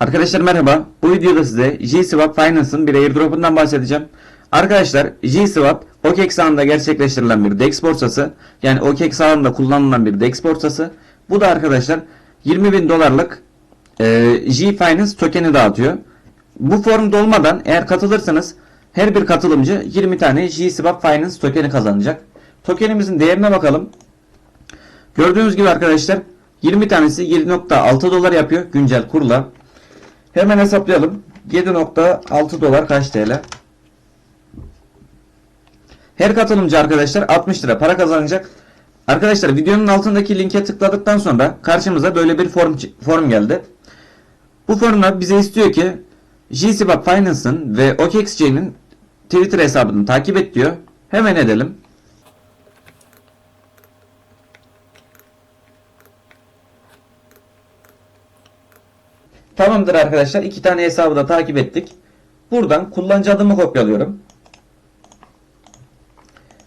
Arkadaşlar merhaba. Bu videoda size G-Swap Finance'ın bir airdrop'undan bahsedeceğim. Arkadaşlar G-Swap OKEX ağında gerçekleştirilen bir DEX borsası. Yani OKEX ağında kullanılan bir DEX borsası. Bu da arkadaşlar 20 bin dolarlık e, G-Finance tokeni dağıtıyor. Bu form dolmadan eğer katılırsanız her bir katılımcı 20 tane G-Swap Finance tokeni kazanacak. Tokenimizin değerine bakalım. Gördüğünüz gibi arkadaşlar 20 tanesi 7.6 dolar yapıyor güncel kurla. Hemen hesaplayalım. 7.6 dolar kaç TL? Her katılımcı arkadaşlar 60 lira para kazanacak. Arkadaşlar videonun altındaki linke tıkladıktan sonra karşımıza böyle bir form form geldi. Bu formda bize istiyor ki GSwap Finance'ın ve OKExChain'in Twitter hesabını takip et diyor. Hemen edelim. Tamamdır arkadaşlar. iki tane hesabı da takip ettik. Buradan kullanıcı adımı kopyalıyorum.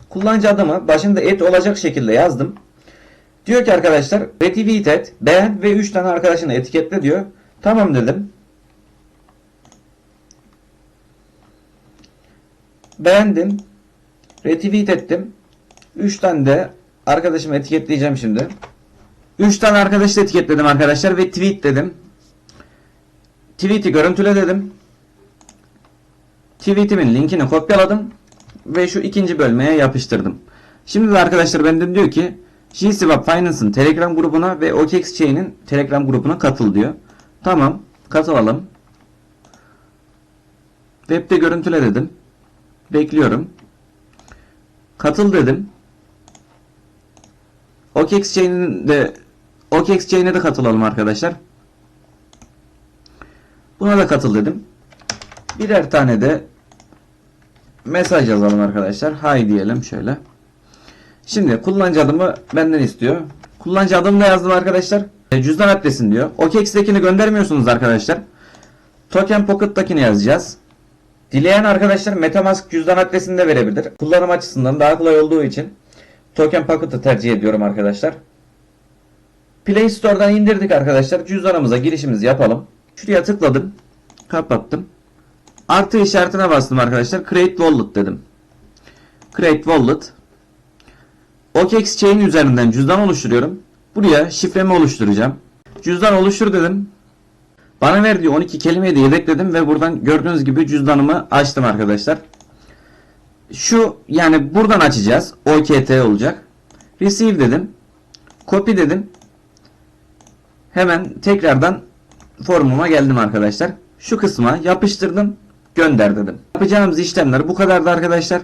Kullanıcı adımı başında et olacak şekilde yazdım. Diyor ki arkadaşlar retweet et, beğen ve 3 tane arkadaşını etiketle diyor. Tamam dedim. Beğendim. Retweet ettim. 3 tane de arkadaşımı etiketleyeceğim şimdi. 3 tane arkadaşı etiketledim arkadaşlar ve tweet dedim. Tweet'i görüntüle dedim. Tweetimin linkini kopyaladım ve şu ikinci bölmeye yapıştırdım. Şimdi de arkadaşlar benden diyor ki GSwap Finance'ın Telegram grubuna ve OKExChain'in Telegram grubuna katıl diyor. Tamam, katılalım. Web'de görüntüle dedim. Bekliyorum. Katıl dedim. OKExChain'in de OKExChain'e de katılalım arkadaşlar. Buna da katıl dedim. Birer tane de mesaj yazalım arkadaşlar. Hay diyelim şöyle. Şimdi kullanıcı adımı benden istiyor. Kullanıcı adımı da yazdım arkadaşlar. E, Cüzdan adresini diyor. OKEx'tekini göndermiyorsunuz arkadaşlar. Token Pocket'takini yazacağız. Dileyen arkadaşlar Metamask cüzdan adresini de verebilir. Kullanım açısından daha kolay olduğu için Token Pocket'ı tercih ediyorum arkadaşlar. Play Store'dan indirdik arkadaşlar. Cüzdanımıza girişimizi yapalım. Şuraya tıkladım. Kapattım. Artı işaretine bastım arkadaşlar. Create Wallet dedim. Create Wallet. OKEx Chain üzerinden cüzdan oluşturuyorum. Buraya şifremi oluşturacağım. Cüzdan oluştur dedim. Bana verdiği 12 kelimeyi de yedekledim ve buradan gördüğünüz gibi cüzdanımı açtım arkadaşlar. Şu yani buradan açacağız. OKT olacak. Receive dedim. Copy dedim. Hemen tekrardan formuma geldim arkadaşlar. Şu kısma yapıştırdım. Gönder dedim. Yapacağımız işlemler bu kadardı arkadaşlar.